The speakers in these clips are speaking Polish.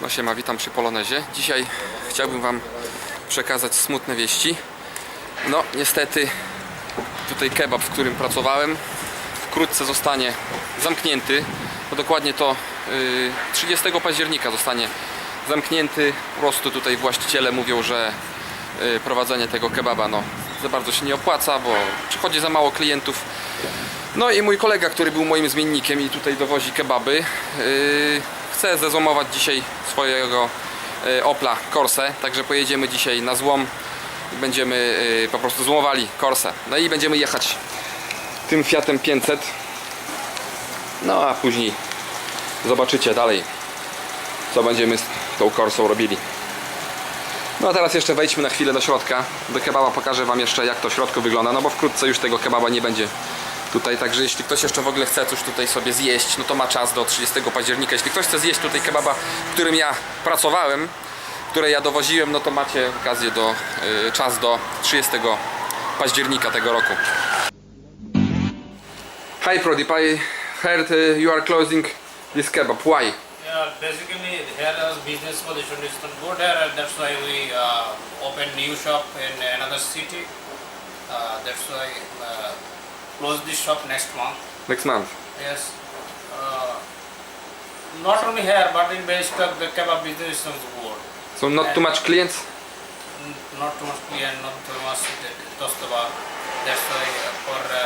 No siema, witam przy Polonezie. Dzisiaj chciałbym Wam przekazać smutne wieści. No niestety tutaj kebab, w którym pracowałem wkrótce zostanie zamknięty. No dokładnie to yy, 30 października zostanie zamknięty. Po prostu tutaj właściciele mówią, że yy, prowadzenie tego kebaba no, za bardzo się nie opłaca, bo przychodzi za mało klientów. No i mój kolega, który był moim zmiennikiem i tutaj dowozi kebaby, yy, chce zezłomować dzisiaj swojego yy, Opla Corse, także pojedziemy dzisiaj na złom i będziemy yy, po prostu złomowali Corse. No i będziemy jechać tym Fiatem 500. No a później zobaczycie dalej, co będziemy z tą Corsą robili. No a teraz jeszcze wejdźmy na chwilę do środka. Do kebaba pokażę Wam jeszcze jak to w środku wygląda, no bo wkrótce już tego kebaba nie będzie tutaj, także jeśli ktoś jeszcze w ogóle chce coś tutaj sobie zjeść, no to ma czas do 30 października. Jeśli ktoś chce zjeść tutaj kebaba, w którym ja pracowałem, które ja dowoziłem, no to macie okazję do, y, czas do 30 października tego roku. Hi Prodip, I heard uh, you are closing this kebab. Why? Yeah, basically here our business position is not good here and that's why we uh, open new shop in another city. Uh, that's why uh, close this shop next month. Next month. Yes. Uh, not only here but in Bangkok the kebab business is not good. So not too much clients? Not too much clear, not too much tostaba. That's why uh, for uh,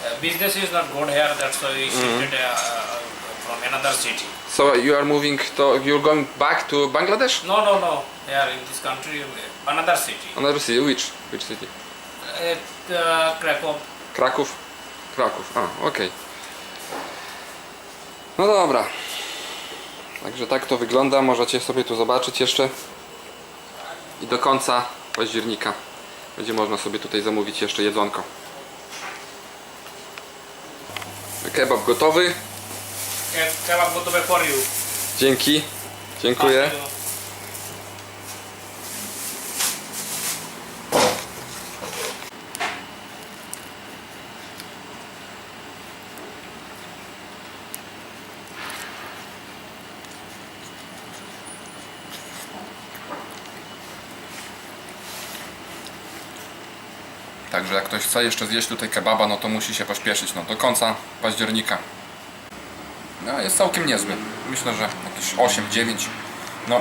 uh, business is not good here. That's why we shifted uh, uh, from another city. So you are moving to, you're going back to Bangladesh? No, no, no. Here in this country, another city. Another city, which? Which city? Uh, Krakow. Kraków? Kraków, a, okej. No dobra. Także tak to wygląda, możecie sobie tu zobaczyć jeszcze. I do końca października będzie można sobie tutaj zamówić jeszcze jedzonko. Kebab gotowy. Ke- Kebab gotowe for you. Dzięki. Dziękuję. Ktoś chce jeszcze zjeść tutaj kebaba, no to musi się pośpieszyć, no do końca października. No jest całkiem niezły. Myślę, że jakieś 8, 9. No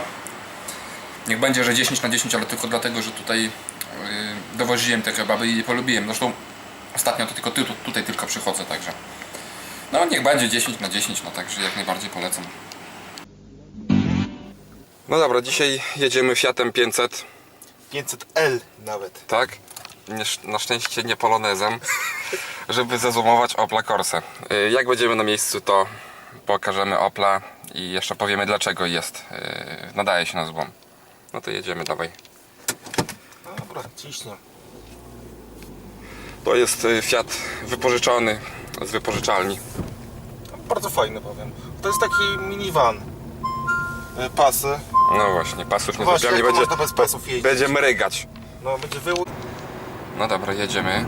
niech będzie, że 10 na 10, ale tylko dlatego, że tutaj yy, dowoziłem te kebaby i je polubiłem. Zresztą ostatnio to tylko ty, tu, tutaj tylko przychodzę, także no niech będzie 10 na 10, no także jak najbardziej polecam. No dobra, dzisiaj jedziemy Fiatem 500, 500L nawet. tak? Nie- Na szczęście nie polonezem, żeby zezłomować Opla Corsa. Yy, Jak będziemy na miejscu, to pokażemy Opla i jeszcze powiemy dlaczego jest, yy, nadaje się na złom. No to jedziemy, dawaj. Dobra, ciśnie. To jest y, Fiat wypożyczony z wypożyczalni. Bardzo fajny powiem. To jest taki minivan. Y, Pasy. No właśnie, pasów nie Właśnie, zrobiłem, będzie, bez pasów jeździć? będzie mrygać. No będzie wyłód. No dobra, jedziemy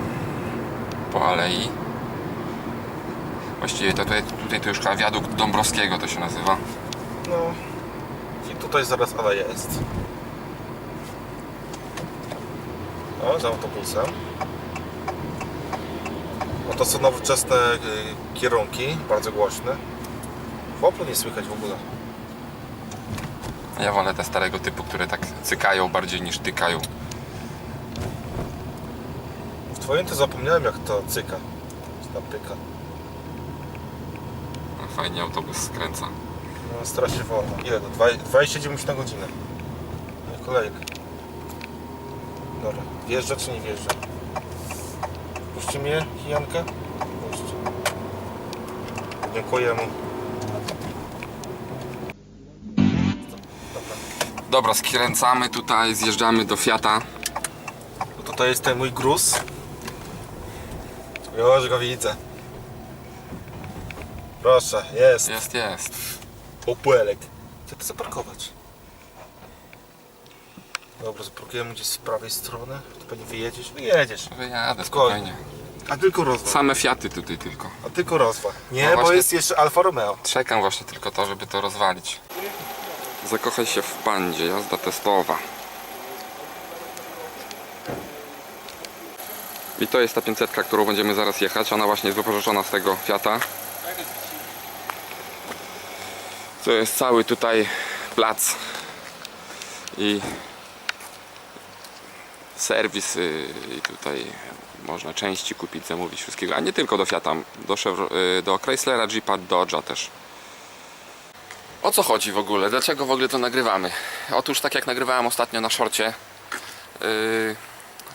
po alei. Właściwie to tutaj, tutaj to już chyba wiadukt Dąbrowskiego to się nazywa. No. I tutaj zaraz aleja jest. O, za autobusem. No to są nowoczesne y, kierunki, bardzo głośne. W Oplu nie słychać w ogóle. Ja wolę te starego typu, które tak cykają bardziej niż tykają. W twoim to zapomniałem jak to cyka. Tam pyka. No, Fajnie autobus skręca. No strasznie wolno. Ile to? Dwa- 29 na godzinę. No i Kolejny. Dobra. Wjeżdża czy nie wjeżdża? Puści mnie, Jankę? Puść. Dziękuję mu. Dobra. Dobra, skręcamy tutaj, zjeżdżamy do Fiata. No tutaj jest ten mój gruz. Już go widzę. Proszę, jest. Jest, jest. Opłelek. Chcę to zaparkować. Dobra, zaparkujemy gdzieś z prawej strony. Tu pewnie wyjedziesz. Wyjedziesz. Wyjadę Spokojnie. A tylko rozwag. Same Fiaty tutaj tylko. A tylko rozwag. Nie, No bo właśnie. jest jeszcze Alfa Romeo. Czekam właśnie tylko to, żeby to rozwalić. Zakochaj się w pandzie, jazda testowa. I to jest ta 500, którą będziemy zaraz jechać. Ona właśnie jest wypożyczona z tego Fiata. To jest cały tutaj plac i serwis y, i tutaj można części kupić, zamówić wszystkiego, a nie tylko do Fiata, do, Chevro- y, do Chryslera, Jeepa, Dodge'a też. O co chodzi w ogóle? Dlaczego w ogóle to nagrywamy? Otóż tak jak nagrywałem ostatnio na szorcie, yy,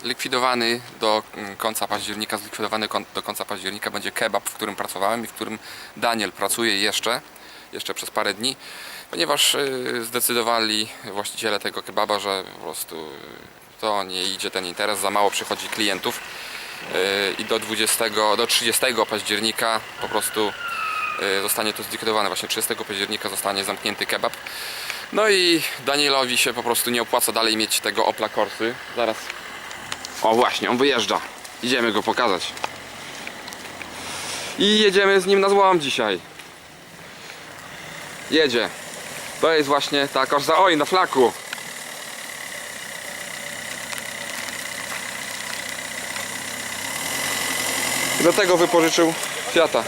likwidowany do mm, końca października, zlikwidowany do końca października będzie kebab, w którym pracowałem i w którym Daniel pracuje jeszcze, jeszcze przez parę dni, ponieważ yy, zdecydowali właściciele tego kebaba, że po prostu to nie idzie ten interes, za mało przychodzi klientów yy, i do 20, do 30 października po prostu y, zostanie to zlikwidowane. Właśnie 30 października zostanie zamknięty kebab. No i Danielowi się po prostu nie opłaca dalej mieć tego Opla Corsy. Zaraz. O właśnie, on wyjeżdża. Idziemy go pokazać. I jedziemy z nim na złom dzisiaj. Jedzie. To jest właśnie ta Corsa. Oj, na flaku. Do tego wypożyczył Fiata.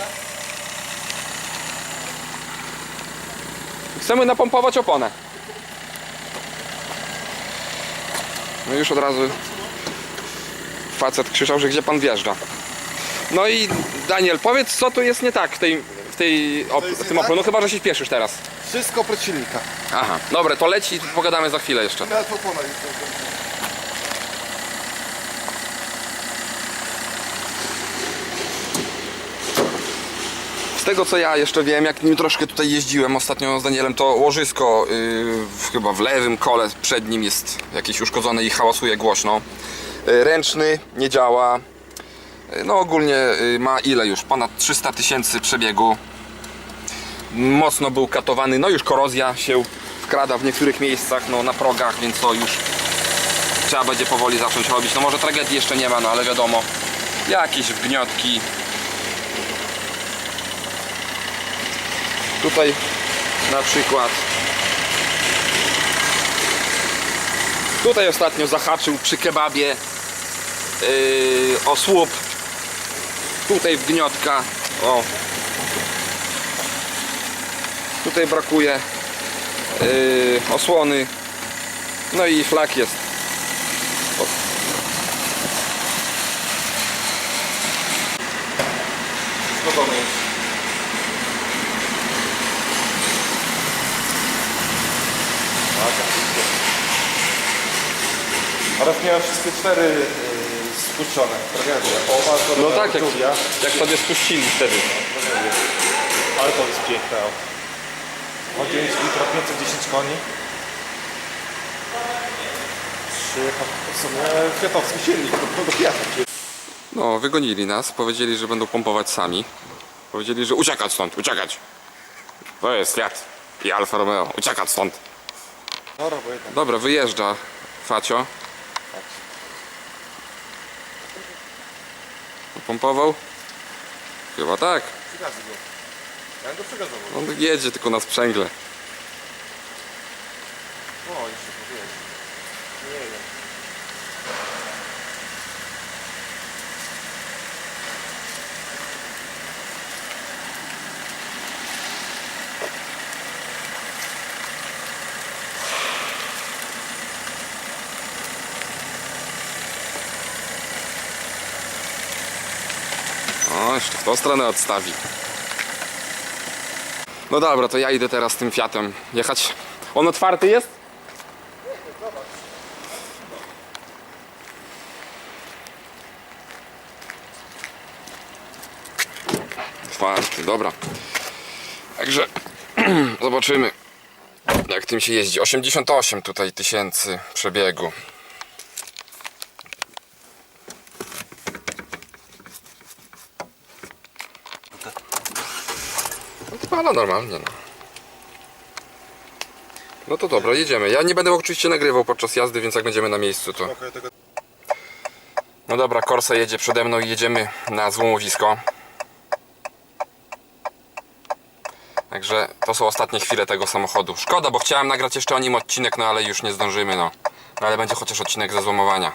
Chcemy napompować oponę. No już od razu facet krzyczał, że gdzie pan wjeżdża. No i Daniel, powiedz co tu jest nie tak w, tej, w, tej, op, jest w nie tym tak? Oplu. No chyba, że się śpieszysz teraz. Wszystko oprócz silnika. Aha, dobra, to leci i pogadamy za chwilę jeszcze. Nawet opona jest. Z tego co ja jeszcze wiem, jak nim troszkę tutaj jeździłem ostatnio z Danielem, to łożysko yy, w, chyba w lewym kole przed nim jest jakieś uszkodzone i hałasuje głośno. Yy, ręczny nie działa. Yy, no ogólnie yy, ma ile już? Ponad 300 tysięcy przebiegu. Mocno był katowany, no już korozja się wkrada w niektórych miejscach, no na progach, więc to już trzeba będzie powoli zacząć robić. No może tragedii jeszcze nie ma, no ale wiadomo, jakieś wgniotki, Tutaj na przykład Tutaj ostatnio zahaczył przy kebabie yy, o słup. Tutaj wgniotka O. Tutaj brakuje yy, osłony. No i flak jest. O. Gotowy jest. Oraz miałem wszystkie cztery spuszczone. Tragedia. Oba to No tak, jak, Julia. jak sobie spuścili wtedy Ale to jest piękne. O 9 litrów, 510 koni. Przyjechał w sumie kwiatowski silnik do, do kwiatów. No, wygonili nas, powiedzieli, że będą pompować sami. Powiedzieli, że uciekać stąd, uciekać. To jest Fiat i Alfa Romeo, uciekać stąd. Dobra, bo jednak. Dobra, wyjeżdża Facio. Pompował? Chyba tak. Przygazy go. Ja go przygazował. On jedzie tylko na sprzęgle. O, jeszcze powiedzieć. Nie wiem. Tą stronę odstawi. No dobra, to ja idę teraz tym Fiatem jechać. On otwarty jest? Otwarty, dobra. Także zobaczymy jak tym się jeździ. 88 tutaj tysięcy przebiegu. Odpala normalnie, no. No to dobra, jedziemy. Ja nie będę oczywiście nagrywał podczas jazdy, więc jak będziemy na miejscu, to... No dobra, Corsa jedzie przede mną i jedziemy na złomowisko. Także to są ostatnie chwile tego samochodu. Szkoda, bo chciałem nagrać jeszcze o nim odcinek, no ale już nie zdążymy, no. No ale będzie chociaż odcinek ze złomowania.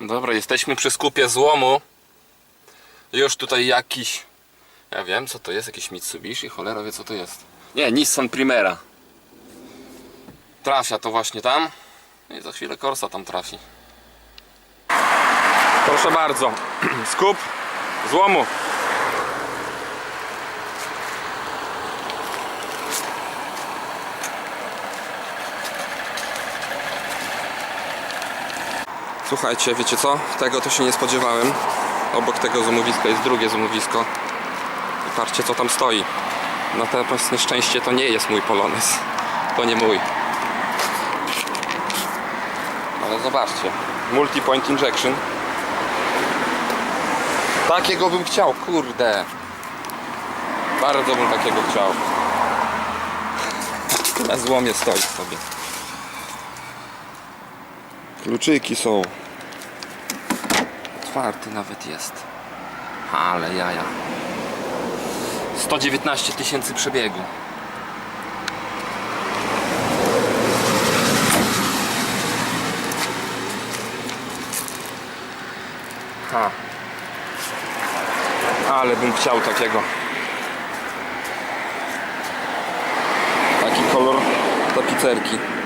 Dobra, jesteśmy przy skupie złomu. Już tutaj jakiś... Ja wiem, co to jest, jakiś Mitsubishi, cholera wie co to jest. Nie, Nissan Primera. Trafia to właśnie tam. I za chwilę Corsa tam trafi. Proszę bardzo, skup złomu. Słuchajcie, wiecie co? Tego to się nie spodziewałem. Obok tego złomowiska jest drugie złomowisko. I patrzcie co tam stoi. Natomiast nieszczęście to nie jest mój Polones. To nie mój. Ale zobaczcie. Multi-point injection. Takiego bym chciał, kurde. Bardzo bym takiego chciał. Na złomie stoi sobie. Kluczyki są. Otwarty nawet jest. Ale jaja. 119 tysięcy przebiegu. Ha. Ale bym chciał takiego. Taki kolor tapicerki.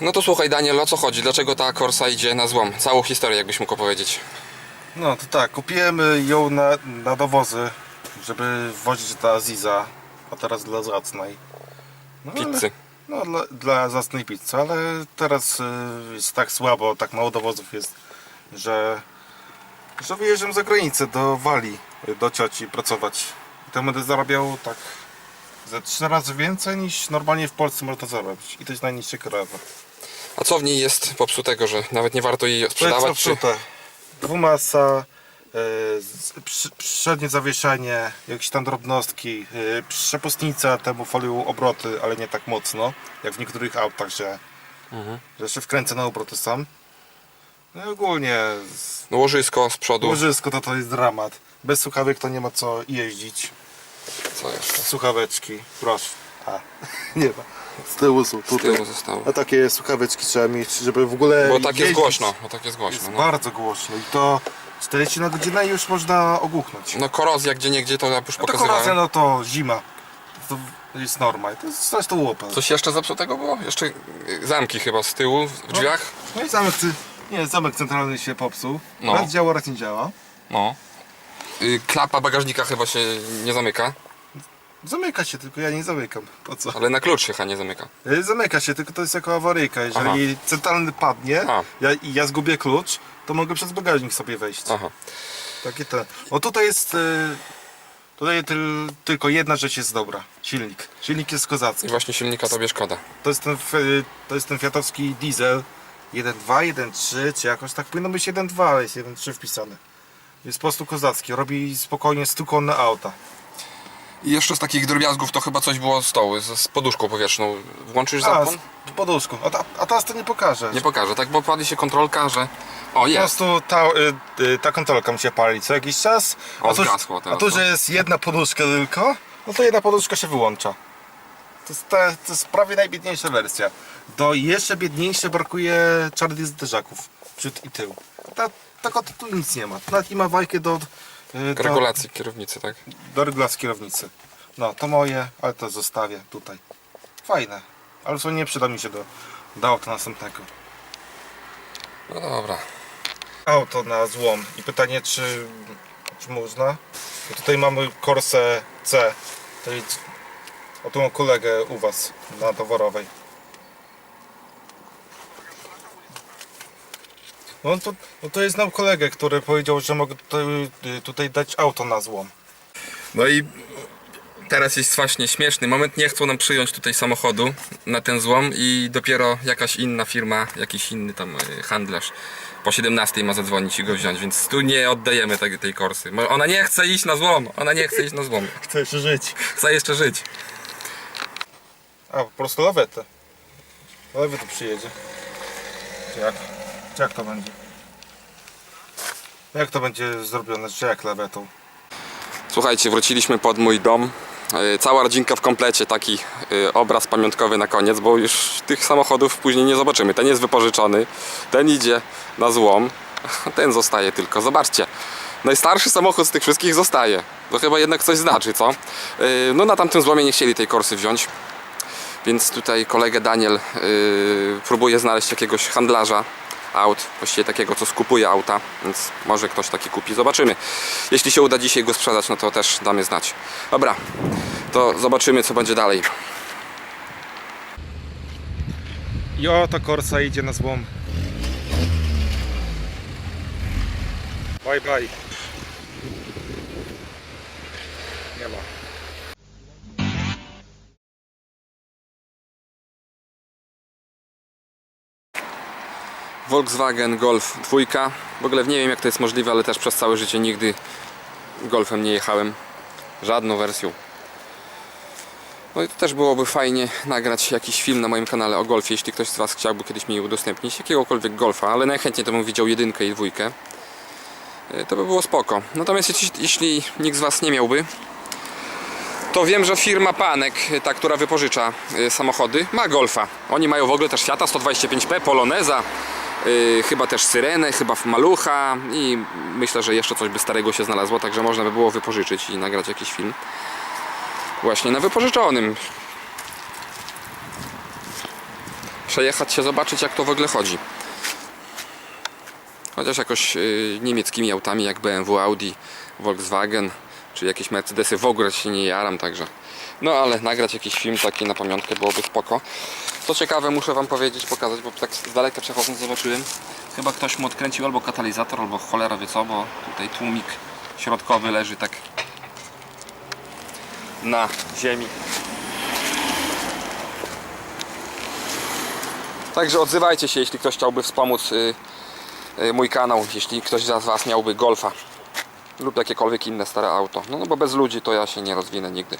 No to słuchaj Daniel, o co chodzi? Dlaczego ta Corsa idzie na złom? Całą historię jakbyś mógł opowiedzieć. No to tak, kupiłem ją na, na dowozy, żeby wozić dla Aziza, a teraz dla Zacnej. No, ale- Pizzy. No dla, dla Zacnej pizzy, ale teraz y, jest tak słabo, tak mało dowozów jest, że, że wyjeżdżam za granicę do Walii, y, do cioci pracować. I tam będę zarabiał tak ze trzy razy więcej niż normalnie w Polsce można zarobić. I to jest najniższy krajowy. A co w niej jest popsutego, że nawet nie warto jej sprzedawać? Czy... popsute. Dwumasa, y, z- przy- przednie zawieszenie, jakieś tam drobnostki, y, przepustnica temu folią obroty, ale nie tak mocno, jak w niektórych autach, że, Mhm. że się wkręcę na obroty sam. No i ogólnie z- No łożysko z przodu. łożysko to to jest dramat. Bez słuchawek to nie ma co jeździć. Co jeszcze? Słuchaweczki, proszę. A, nie ma. Z tyłu są Z tutaj. tyłu zostało. A takie słuchaweczki trzeba mieć, żeby w ogóle Bo tak jest jeździć. głośno. Bo tak jest głośno. Jest No. bardzo głośno i to 40 na godzinę i już można ogłuchnąć. no korozja gdzie niegdzie to ja już A to pokazywałem. no to zima. To jest norma. To jest coś to łopę. Coś jeszcze zepsutego było? Jeszcze y, zamki chyba z tyłu w drzwiach? No i zamek, ty- nie, zamek centralny się popsuł. No. Raz działa, raz nie działa. No. Y, Klapa bagażnika chyba się nie zamyka, Zamyka się, tylko ja nie zamykam. Po co? ale na klucz się chyba nie zamyka. Y, Zamyka się, tylko to jest jako awaryjka. Jeżeli centralny padnie A. ja, i ja zgubię klucz, to mogę przez bagażnik sobie wejść. Aha. Takie te. O tutaj jest. y, Tutaj tyl, tylko jedna rzecz jest dobra. Silnik. Silnik jest kozacki. I właśnie silnika tobie szkoda. To jest ten, f- to jest ten fiatowski diesel 1.2, 1.3, czy jakoś tak powinno być 1.2, ale jest 1.3 wpisany. Jest po prostu kozacki, robi spokojnie 100 konne auta. I jeszcze z takich drobiazgów to chyba coś było z tą, z, z poduszką powietrzną. Włączysz A, zapłon? z poduszką. A, ta, a teraz to nie pokażę. Nie pokażę, tak? Bo pali się kontrolka, że... O, po jest! prostu ta, y, y, ta kontrolka mi się pali co jakiś czas. O, tu, zgasło teraz, a tu, no. że jest jedna poduszka tylko, no to jedna poduszka się wyłącza. To jest, ta, to jest prawie najbiedniejsza wersja. Do jeszcze biedniejsze brakuje czarnych zderzaków. Przód i tył. Ta, tak tu nic nie ma. Nawet nie ma wajki do, do, Regulacji kierownicy, tak? do regulacji kierownicy. No, to moje, ale to zostawię tutaj. Fajne. Ale to nie przyda mi się do, do auta następnego. No dobra. auto na złom i pytanie czy, czy można? Bo tutaj mamy Corsę C, to jest o tą kolegę u Was na towarowej. No to, no to jest nam kolegę, który powiedział, że mogę tutaj, tutaj dać auto na złom. No i teraz jest właśnie śmieszny moment. Nie chcą nam przyjąć tutaj samochodu na ten złom i dopiero jakaś inna firma, jakiś inny tam y, handlarz po 17 ma zadzwonić i go wziąć, więc tu nie oddajemy tej, tej korsy. Ona nie chce iść na złom, ona nie chce iść na złom. Chcę jeszcze żyć. Chce jeszcze żyć. A, po prostu lawetę. Lawetę przyjedzie. Jak? Jak to będzie? Jak to będzie zrobione? Czy jak lawetą? Słuchajcie, wróciliśmy pod mój dom. E, Cała rodzinka w komplecie, taki e, obraz pamiątkowy na koniec, bo już tych samochodów później nie zobaczymy. Ten jest wypożyczony, ten idzie na złom, ten zostaje tylko. Zobaczcie, najstarszy samochód z tych wszystkich zostaje. To chyba jednak coś znaczy, co? E, No na tamtym złomie nie chcieli tej korsy wziąć, więc tutaj kolegę Daniel próbuje znaleźć jakiegoś handlarza aut, właściwie takiego, co skupuje auta, więc może ktoś taki kupi, zobaczymy. Jeśli się uda dzisiaj go sprzedać, no to też damy znać. Dobra, to zobaczymy, co będzie dalej. Jo, ta korsa idzie na złom. Bye bye. Volkswagen Golf 2. W ogóle nie wiem, jak to jest możliwe, ale też przez całe życie nigdy Golfem nie jechałem. Żadną wersją. No i to też byłoby fajnie nagrać jakiś film na moim kanale o golfie, jeśli ktoś z Was chciałby kiedyś mi udostępnić jakiegokolwiek golfa, ale najchętniej to bym widział jedynkę i dwójkę. E, To by było spoko. Natomiast jeśli, nikt z Was nie miałby, to wiem, że firma Panek, ta, która wypożycza y, samochody, ma Golfa. Oni mają w ogóle też Fiata 125P, Poloneza, chyba też Syrenę, chyba Malucha i myślę, że jeszcze coś by starego się znalazło, także można by było wypożyczyć i nagrać jakiś film właśnie na wypożyczonym. Przejechać się, zobaczyć jak to w ogóle chodzi. Chociaż jakoś y, niemieckimi autami jak BMW, Audi, Volkswagen czy jakieś Mercedesy w ogóle się nie jaram, także no ale nagrać jakiś film taki na pamiątkę byłoby spoko. Co ciekawe muszę wam powiedzieć, pokazać, bo tak z daleka przechodząc zobaczyłem chyba ktoś mu odkręcił albo katalizator, albo cholera wie co, bo tutaj tłumik środkowy leży tak na ziemi. Także odzywajcie się, jeśli ktoś chciałby wspomóc y, y, mój kanał, jeśli ktoś z Was miałby Golfa lub jakiekolwiek inne stare auto. No, no bo bez ludzi to ja się nie rozwinę nigdy.